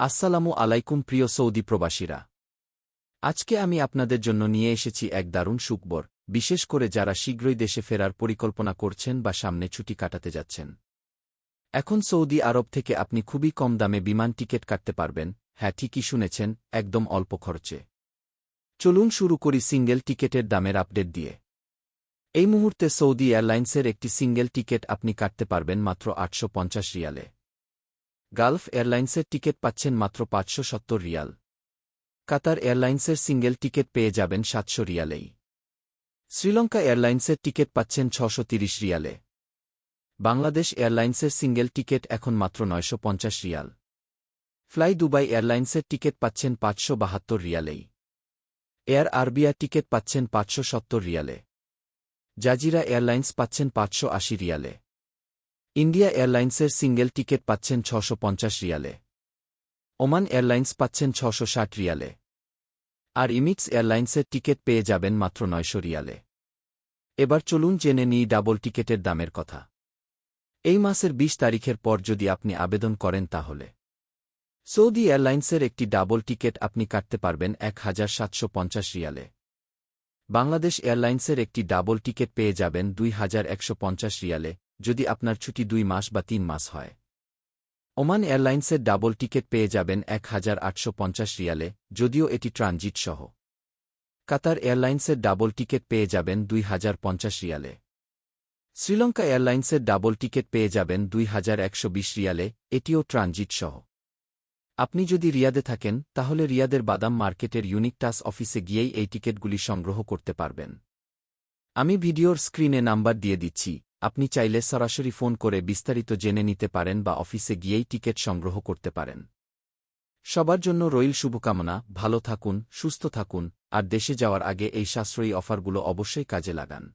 আসসালামু আলাইকুম প্রিয় সৌদি প্রবাসীরা। আজকে আমি আপনাদের জন্য নিয়ে এসেছি এক দারুণ সুখবর, বিশেষ করে যারা শীঘ্রই দেশে ফেরার পরিকল্পনা করছেন বা সামনে ছুটি কাটাতে যাচ্ছেন। এখন সৌদি আরব থেকে আপনি খুবই কম দামে বিমান টিকিট কাটতে পারবেন হ্যাঁ ঠিকই শুনেছেন, একদম অল্প খরচে। চলুন শুরু করি সিঙ্গেল টিকেটের দামের আপডেট দিয়ে। এই মুহূর্তে সৌদি এয়ারলাইন্সের একটি সিঙ্গেল টিকেট আপনি কাটতে পারবেন মাত্র আটশো পঞ্চাশ রিয়ালে। গালফ এয়ারলাইন্সের টিকিট পাচ্ছেন মাত্র পাঁচশো সত্তর রিয়াল। কাতার এয়ারলাইন্সের সিঙ্গেল টিকিট পেয়ে যাবেন সাতশো রিয়ালেই। শ্রীলঙ্কা এয়ারলাইন্সের টিকিট পাচ্ছেন ছশো তিরিশ রিয়ালে। বাংলাদেশ এয়ারলাইন্সের সিঙ্গেল টিকিট এখন মাত্র নয়শো পঞ্চাশ রিয়াল। ফ্লাই দুবাই এয়ারলাইন্সের টিকিট পাচ্ছেন পাঁচশো বাহাত্তর রিয়ালেই। এয়ার আরবিয়া টিকিট পাচ্ছেন পাঁচশো সত্তর রিয়ালে। জাজিরা এয়ারলাইন্স পাচ্ছেন পাঁচশো আশি রিয়ালে। ইন্ডিয়া এয়ারলাইন্সের সিঙ্গেল টিকিট পাচ্ছেন ছশো পঞ্চাশ রিয়ালে। ওমান এয়ারলাইন্স পাচ্ছেন ছশো ষাট রিয়ালে। আর ইমিক্স এয়ারলাইন্সের টিকিট পেয়ে যাবেন মাত্র নয়শো রিয়ালে। এবার চলুন জেনে নিই ডাবল টিকেটের দামের কথা। এই মাসের ২০ তারিখের পর যদি আপনি আবেদন করেন তাহলে। সৌদি এয়ারলাইন্সের একটি ডাবল টিকেট আপনি কাটতে পারবেন এক হাজার সাতশো পঞ্চাশ রিয়ালে। বাংলাদেশ এয়ারলাইন্সের একটি ডাবল টিকেট পেয়ে যাবেন দুই হাজার একশো পঞ্চাশ রিয়ালে যদি আপনার ছুটি দুই মাস বা তিন মাস হয়। ওমান এয়ারলাইন্সের ডাবল টিকিট পেয়ে যাবেন এক হাজার আটশো পঞ্চাশ রিয়ালে, যদিও এটি ট্রানজিট সহ কাতার এয়ারলাইন্সের ডাবল টিকিট পেয়ে যাবেন দুই হাজার পঞ্চাশ রিয়ালে। শ্রীলঙ্কা এয়ারলাইন্সের ডাবল টিকিট পেয়ে যাবেন দুই হাজার একশো বিশ রিয়ালে, এটিও ট্রানজিট সহ আপনি যদি রিয়াদে থাকেন, তাহলে রিয়াদের বাদাম মার্কেটের ইউনিক টাস অফিসে গিয়েই এই টিকিটগুলি সংগ্রহ করতে পারবেন। আমি ভিডিওর স্ক্রিনে নাম্বার দিয়ে দিচ্ছি। আপনি চাইলে সরাসরি ফোন করে বিস্তারিত জেনে নিতে পারেন বা অফিসে গিয়েই টিকিট সংগ্রহ করতে পারেন। সবার জন্য রইল শুভকামনা, ভালো থাকুন, সুস্থ থাকুন, আর দেশে যাওয়ার আগে এই সাশ্রয়ী অফারগুলো অবশ্যই কাজে লাগান।